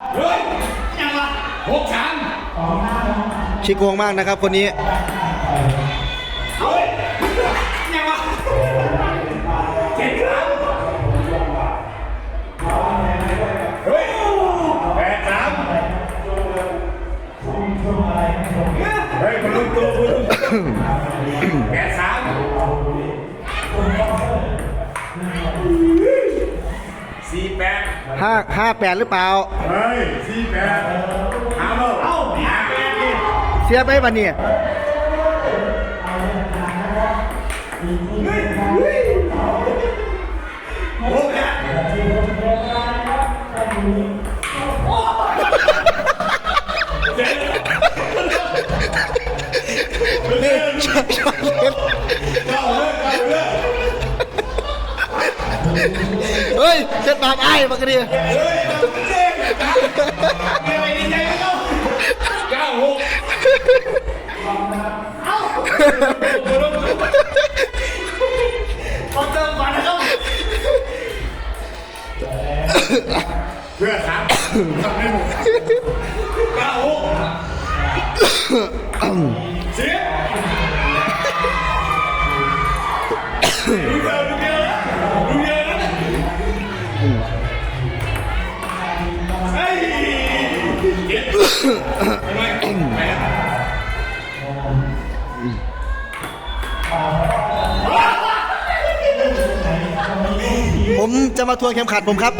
เฮ้ยยังวะหกสามชิโกงมากนะครับคนนี้เฮ้ยยังวะเจ็ดสามเฮ้ยแปดสามเฮ้ยคุณลุงตัวคุณลุงแปดสาม สี่แปดห้าห้าแปดหรือเปล่า เฮ้ยสี่แปดหาเราเอ้าหาแปดดิเสียไปบันนี้หกเนี่ยเจ็ดนี่ช็อตช็อตเล่นเก้าเลยเก้าเลย เฮ้ยเจ็ดบาปไอ้บักดีเฮ้ยเจ๊มีอะไรดีใจไหมเนาะเก้าหกเอาเติมก่อนนะครับเพื่อสามทำได้หมดเก้าหกเสียดูเดียวดูเดียวดูเดียวน ผมจะมาทวงเข็มขัดผมครับ